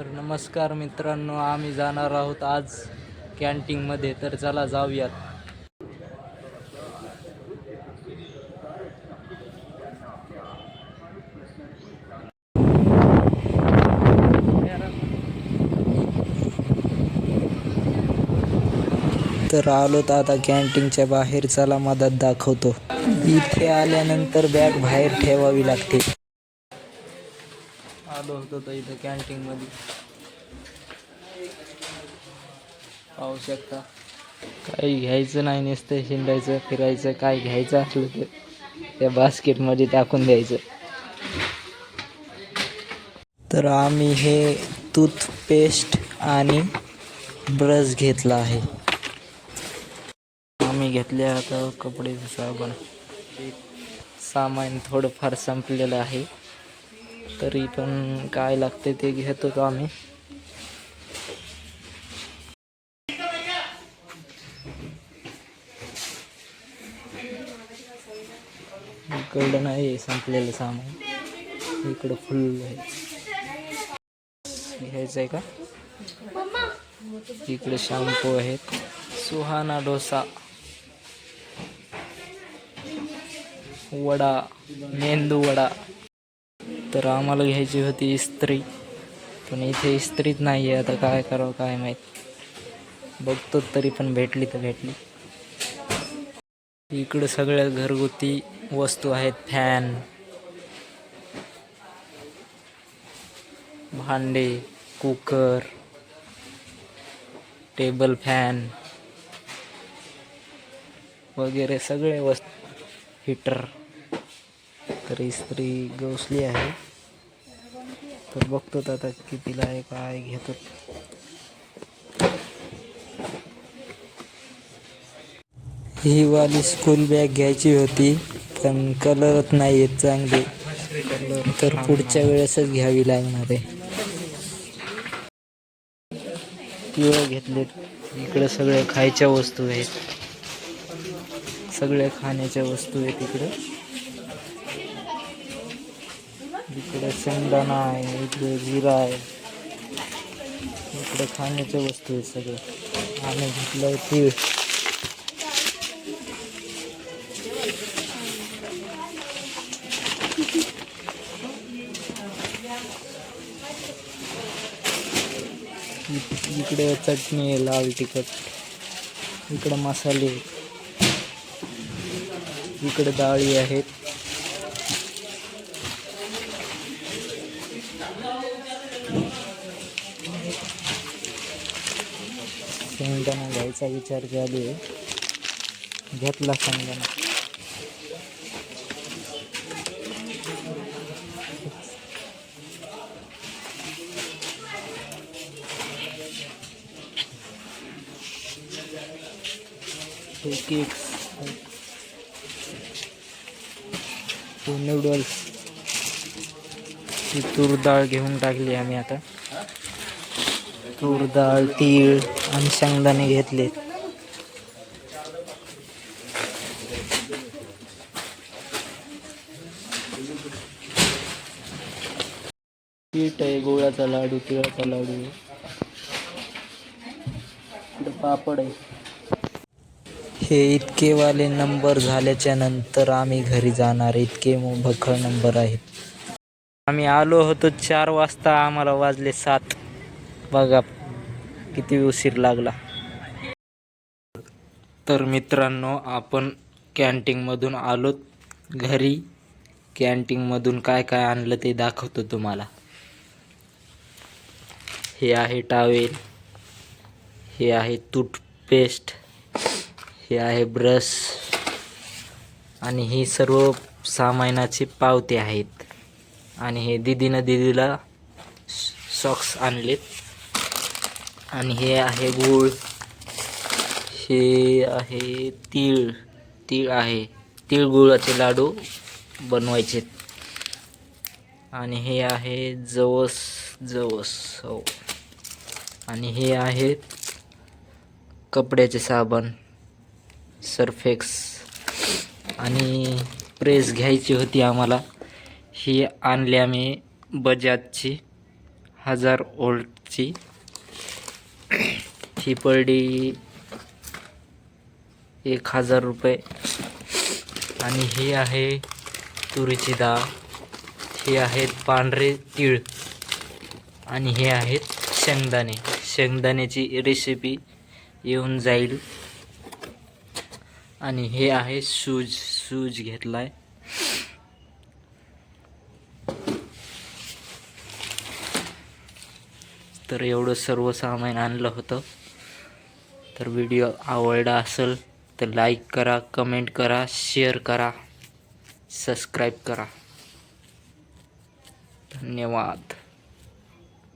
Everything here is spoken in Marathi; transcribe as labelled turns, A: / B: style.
A: तर नमस्कार मित्रांनो आम्ही जाणार आहोत आज कॅन्टीनमध्ये तर चला जाऊयात. तर आलो तर आता कॅन्टीनच्या बाहेर. चला मदत दाखवतो. इथे आल्यानंतर बॅग बाहेर ठेवावी लागते. होतो तर इथं कॅन्टीनमध्ये पाहू शकता. काही घ्यायचं नाही नुसतं शिंडायचं फिरायचं काय घ्यायचं असलं तर त्या बास्केटमध्ये टाकून द्यायचं. तर आम्ही हे टूथपेस्ट आणि ब्रश घेतला आहे. आम्ही घेतले आता कपडे साबण. सामान थोडंफार संपलेलं आहे. तरी पण काय लागते ते घेतो का आम्ही. इकडं नाही संपलेलं सामान. इकडं फुल आहे. घ्यायचं आहे का? इकडे शॅम्पू आहेत. सुहाना डोसा. वडा मेंदू वडा. तर आम्हाला घ्यायची होती इस्त्री. पण इथे इस्त्रीच नाही आहे आता काय करावं काय माहीत. बघतो तरी पण भेटली तर भेटली. इकडं सगळ्या घरगुती वस्तू आहेत फॅन भांडे कुकर टेबल फॅन वगैरे सगळे वस्तू हिटर. तर इस्त्री गवसली आहे. तर बघतो आता कितीला आहे काय घेतो. ही वाली स्कूल बॅग घ्यायची होती पण कलरच नाही आहेत चांगले. तर पुढच्या वेळेसच घ्यावी लागणार आहे. पिवळं घेतलेत. इकडे सगळ्या खायच्या वस्तू आहेत. सगळ्या खाण्याच्या वस्तू आहेत इकडे. इकडे शेंगदाणा आहे इकडे जिरा आहे. इकडे खाण्याच्या वस्तू आहे सगळं आम्ही घेतलं तीळ. इकडे चटणी आहे लाल तिखट. इकडे मसाले. इकडे डाळी आहेत. शेंगदाणा घ्यायचा विचार चालू आहे घेतला शेंगदाणा नूडल्स ही तूर डाळ घेऊन टाकली आम्ही आता. तूर डाळ तीळ आणि शेंगदाणे घेतले. पीठ आहे गोळ्याचा लाडू तिळाचा लाडू. पापड आहे. हे इतके वाले नंबर झाल्याच्यानंतर आम्ही घरी जाणार. इतके भखळ नंबर आहेत. आम्ही आलो होतो चार वाजता आम्हाला वाजले सात. बघा किती उशीर लागला. तर मित्रांनो आपण कॅन्टीनमधून आलो घरी कॅन्टीनमधून काय काय आणलं ते दाखवतो तुम्हाला. हे आहे टावेल हे आहे टूथपेस्ट हे आहे ब्रश आणि ही सर्व सामानाची पावते आहेत. आणि हे दीदीनं दिदीला सॉक्स आणलेत. आणि हे आहे गूळ. हे आहे तीळ. तीळ आहे. तिळगुळाचे लाडू बनवायचे. आणि हे आहे जवस जवस हो. आणि हे आहेत कपड्याचे साबण सर्फेक्स. आणि प्रेस घ्यायची होती आम्हाला. ही आणली आम्ही बजाजची हजार ओल्टची. ही पडली एक हजार रुपये. आणि ही आहे तुरीची डाळ. हे आहेत पांढरे तीळ. आणि हे आहेत शेंगदाणे. शेंगदाण्याची रेसिपी येऊन जाईल. आणि हे आहे सूज. सूज घेतलाय. तर एवढं सर्व सामान आणलं होतं. तर व्हिडिओ आवडला असेल तर लाईक करा कमेंट करा शेअर करा सबस्क्राईब करा. धन्यवाद.